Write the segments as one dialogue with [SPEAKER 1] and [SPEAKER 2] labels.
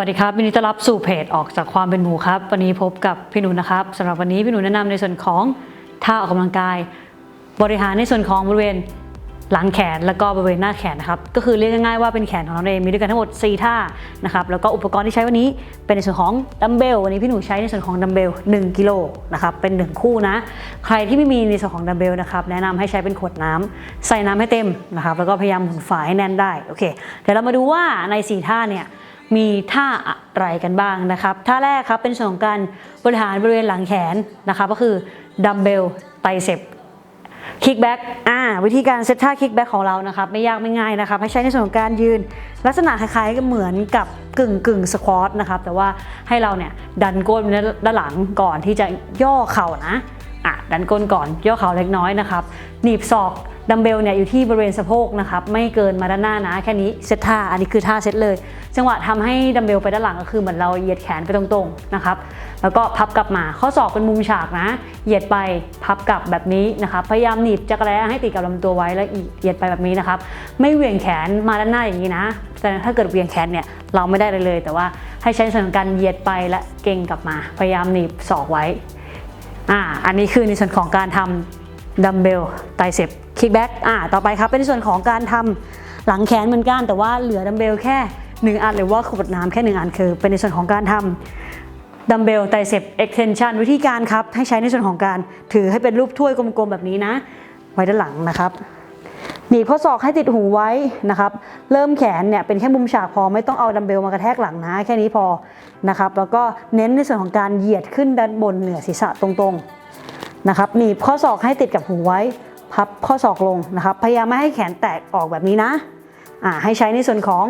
[SPEAKER 1] วัสดีครับวันนี้ต้อนรับสู่เพจออกจากความเป็นหมูครับ วันนี้พบกับพี่หนูนะครับสำหรับวันนี้พี่หนูแนะนำในส่วนของท่าออกกำลังกาย บริหารในส่วนของบริเวณหลังแขนแล้วก็บริเวณหน้าแขนนะครับก็คือเรียกง่ายๆว่าเป็นแขนของเราเองมีด้วยกันทั้งหมด 4 ท่านะครับแล้วก็อุปกรณ์ที่ใช้วันนี้เป็นในส่วนของดัมเบลวันนี้พี่หนูใช้ในส่วนของดัมเบล1กิโลนะครับเป็น 1 คู่นะ ใครที่ไม่มีในส่วนของดัมเบลนะครับแนะนำให้ใช้เป็นขวดน้ำใส่น้ำให้เต็มนะครับแล้วก็พยายามหมุนฝาให้แน่นได้โอเคเดี๋ยวเรามาดูว่าใน 4 ท่าเนี่ย มีท่าอะไรกันบ้างนะครับ ท่าแรกครับเป็นส่วนของการบริหารบริเวณหลังแขนนะครับก็คือดัมเบลไตรเซปคิกแบ็กอ่าวิธีการเซตท่าคิกแบ็กของเรานะครับ ไม่ยากไม่ง่ายนะครับ ให้ใช้ในส่วนของการยืน ลักษณะคล้ายๆกับเหมือนกับกึ่งกึ่งสควอตนะครับ แต่ว่าให้เราเนี่ยดันก้นด้านหลังก่อนที่จะย่อเข่านะอะดันก้นก่อนย่อเข่าเล็กน้อยนะครับ หนีบศอก ดัมเบลเนี่ยอยู่ที่บริเวณสะโพกนะครับไม่เกินมาด้านหน้านะแค่นี้เซตท่าอันนี้คือท่าเซตเลย จังหวะทำให้ดัมเบลไปด้านหลังก็คือเหมือนเราเหยียดแขนไปตรงๆนะครับแล้วก็พับกลับมาข้อศอกเป็นมุมฉากนะ เหยียดไปพับกลับแบบนี้นะครับพยายามหนีบจักรแร้ให้ติดกับลำตัวไว้แล้วเหยียดไปแบบนี้นะครับไม่เหวี่ยงแขนมาด้านหน้าอย่างนี้นะ แต่ถ้าเกิดเหวี่ยงแขนเนี่ยเราไม่ได้เลยเลย แต่ว่าให้ใช้ส่วนของการเหยียดไปและเก่งกลับมา พยายามหนีบศอกไว้อ่าอันนี้คือในส่วนของการทำดัมเบลไตรเซป คิกแบ็กอ่าต่อไปครับเป็นในส่วนของการทำหลังแขนเหมือนกัน แต่ว่าเหลือดัมเบลแค่ 1 อันหรือว่าขวดน้ำแค่ 1 อันคือ เป็นในส่วนของการทำดัมเบลไตรเซปเอ็กเทนชันวิธีการครับ ให้ใช้ในส่วนของการถือให้เป็นรูปถ้วยกลมๆแบบนี้นะ ไว้ด้านหลังนะครับหนีบข้อศอกให้ติดหูไว้นะครับ เริ่มแขนเนี่ยเป็นแค่มุมฉากพอไม่ต้องเอาดัมเบลมากระแทกหลังนะ แค่นี้พอนะครับ แล้วก็เน้นในส่วนของการเหยียดขึ้นด้านบนเหนือศีรษะตรงๆนะครับหนีบข้อศอกให้ติดกับหูไว้ พับข้อศอกลงนะครับ พยายามไม่ให้แขนแตกออกแบบนี้นะอ่าให้ใช้ในส่วนของ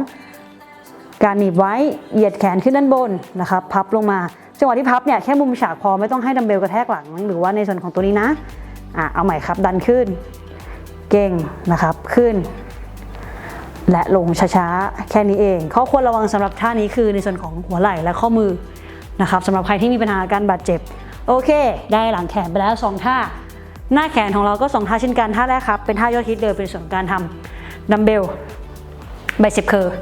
[SPEAKER 1] การหนีบไว้เหยียดแขนขึ้นด้านบนนะครับ พับลงมา จังหวะที่พับเนี่ยแค่มุมฉากพอไม่ต้องให้ดัมเบลกระแทกหลังหรือว่าในส่วนของตัวนี้นะอะเอาใหม่ครับดันขึ้น เก่งนะครับขึ้น และลงช้าๆแค่นี้เอง ข้อควรระวังสำหรับท่านี้คือในส่วนของหัวไหล่และข้อมือนะครับสำหรับใครที่มีปัญหาการบาดเจ็บ โอเค ได้หลังแขนไปแล้ว 2 ท่า หน้าแขนของเราก็2ท่าเช่นกันท่าแรกครับ เป็นท่ายอดฮิตเลยเป็นส่วนของการทำดัมเบลไบเซปเคอร์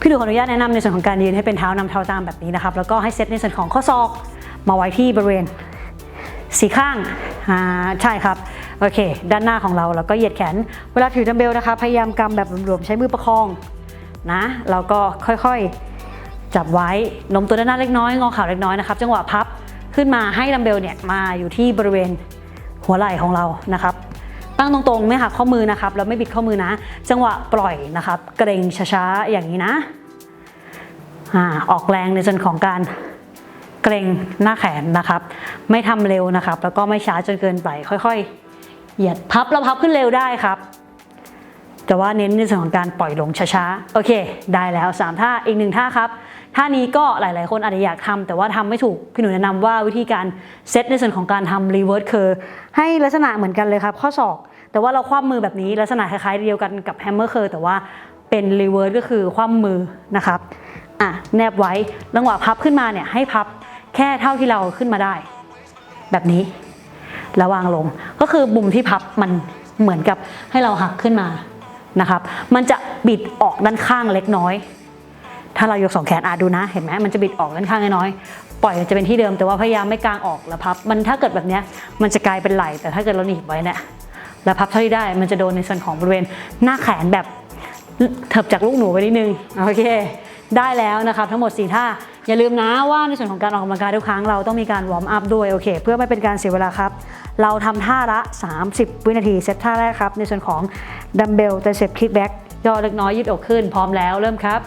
[SPEAKER 1] พี่ดูขออนุญาตแนะนำในส่วนของการยืนให้เป็นเท้านำเท้าตามแบบนี้นะครับ แล้วก็ให้เซตในส่วนของข้อศอกมาไว้ที่บริเวณสีข้างอ่าใช่ครับโอเค ด้านหน้าของเราแล้วก็เหยียดแขนเวลาถือดัมเบลนะคะพยายามกำแบบรวมๆใช้มือประคองนะแล้วก็ค่อยๆจับไว้นมตัวด้านหน้าเล็กน้อยงอข่าเล็กน้อยนะครับจังหวะพับขึ้นมาให้ดัมเบลเนี่ยมาอยู่ที่บริเวณ หัวไหล่ของเรานะครับ ตั้งตรงๆไม่หักข้อมือนะครับแล้วไม่บิดข้อมือนะ จังหวะปล่อยนะครับ เกรงช้าๆอย่างนี้นะอาออกแรงในส่วนของการเกรงหน้าแขนนะครับ ไม่ทำเร็วนะครับ แล้วก็ไม่ช้าจนเกินไป ค่อยๆ เหยียดพับแล้วพับขึ้นเร็วได้ครับ แต่ว่าเน้นในส่วนของการปล่อยลงช้าๆ โอเค ได้แล้ว 3 ท่า อีกหนึ่งท่าครับ ท่านี้ก็หลายๆ คนอาจจะอยากทำแต่ว่าทำไม่ถูก พี่หนูแนะนำว่าวิธีการเซตในส่วนของการทำรีเวิร์สคือให้ลักษณะเหมือนกันเลยครับ ข้อศอก แต่ว่าเราคว่ำมือแบบนี้ลักษณะคล้ายๆเดียวกันกับแฮมเมอร์เคอร์แต่ว่าเป็นรีเวิร์สก็คือคว่ำมือนะครับอะแนบไว้จังหวะพับขึ้นมาเนี่ยให้พับแค่เท่าที่เราขึ้นมาได้ แบบนี้แล้ววางลงก็คือมุมที่พับมันเหมือนกับให้เราหักขึ้นมา นะครับมันจะบิดออกด้านข้างเล็กน้อย ถ้าเรายกสองแขนอาดูนะ เห็นไหมมันจะบิดออกด้านข้างน้อยปล่อยจะเป็นที่เดิมแต่ว่าพยายามไม่กางออกแล้วพับ มันถ้าเกิดแบบนี้มันจะกลายเป็นไหลแต่ถ้าเกิดเราหนีบไว้เนี่ยแล้วพับเท่าที่ได้มันจะโดนในส่วนของบริเวณหน้าแขนแบบเถิบจากลูกหนูไปนิดนึงโอเค ได้แล้วนะครับทั้งหมด4ท่า อย่าลืมนะว่าในส่วนของการออกกำลังกายทุกครั้งเราต้องมีการวอร์มอัพด้วยโอเค เพื่อไม่เป็นการเสียเวลาครับ เราทำท่าละ 30 วินาทีเซตท่าแรกครับ ในส่วนของดัมเบลแต่เซปคิกแบ็กย่อเล็กน้อยยืดอกขึ้นพร้อมแล้วเริ่มครับ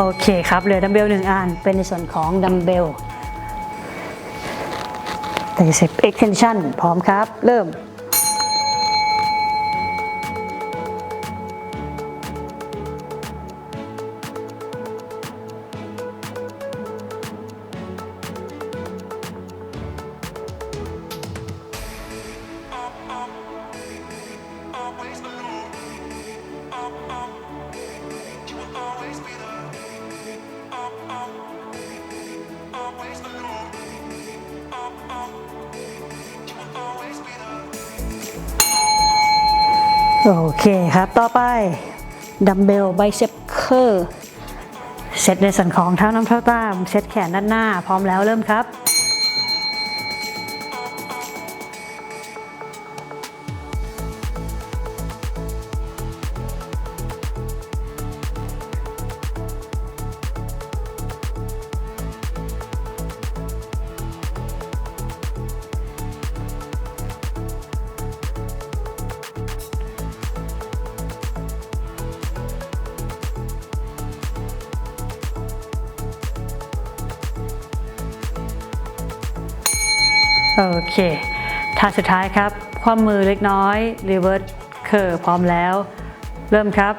[SPEAKER 1] โอเคครับ เหลือดัมเบลหนึ่งอัน เป็นในส่วนของดัมเบลแต่เซป extension พร้อมครับ เริ่ม โอเคครับ ต่อไปดัมเบลไบเซปเคอร์เซตในส่วนของเท้าน้ำเท้าตามเซตแขนด้านหน้าพร้อมแล้วเริ่มครับ โอเคท่าสุดท้ายครับ ความมือเล็กน้อย reverse curve พร้อมแล้ว เริ่มครับ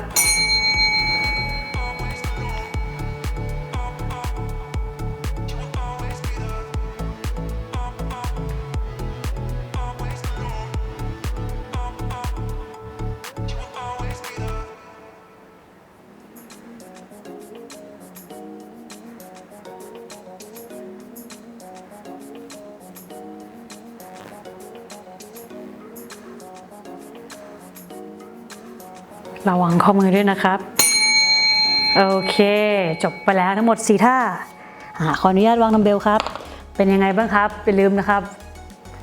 [SPEAKER 1] ระวังข้อมือด้วยนะครับ โอเค จบไปแล้วทั้งหมด 4ท่าอ่าขออนุญาตวางดัมเบลครับ เป็นยังไงบ้างครับอย่าลืมนะครับ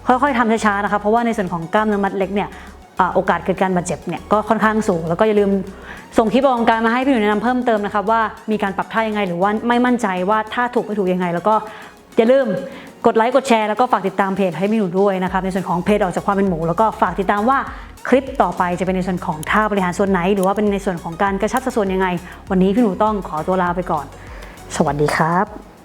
[SPEAKER 1] ค่อยๆทำช้าๆนะครับ เพราะว่าในส่วนของกล้ามเนื้อมัดเล็กเนี่ยโอกาสเกิดการบาดเจ็บเนี่ยก็ค่อนข้างสูง แล้วก็อย่าลืมส่งคลิปออกกำลังกายมาให้พี่หนูแนะนำเพิ่มเติมนะครับว่ามีการปรับท่ายังไง หรือว่าไม่มั่นใจว่าท่าถูกไม่ถูกยังไง แล้วก็อย่าลืมกดไลค์กดแชร์แล้วก็ฝากติดตามเพจให้พี่หนูด้วยนะครับในส่วนของเพจออกจากความเป็นหมู แล้วก็ฝากติดตามว่า คลิปต่อไปจะเป็นในส่วนของท่าบริหารส่วนไหน หรือว่าเป็นในส่วนของการกระชับสัดส่วนยังไง วันนี้พี่หนูต้องขอตัวลาไปก่อน สวัสดีครับ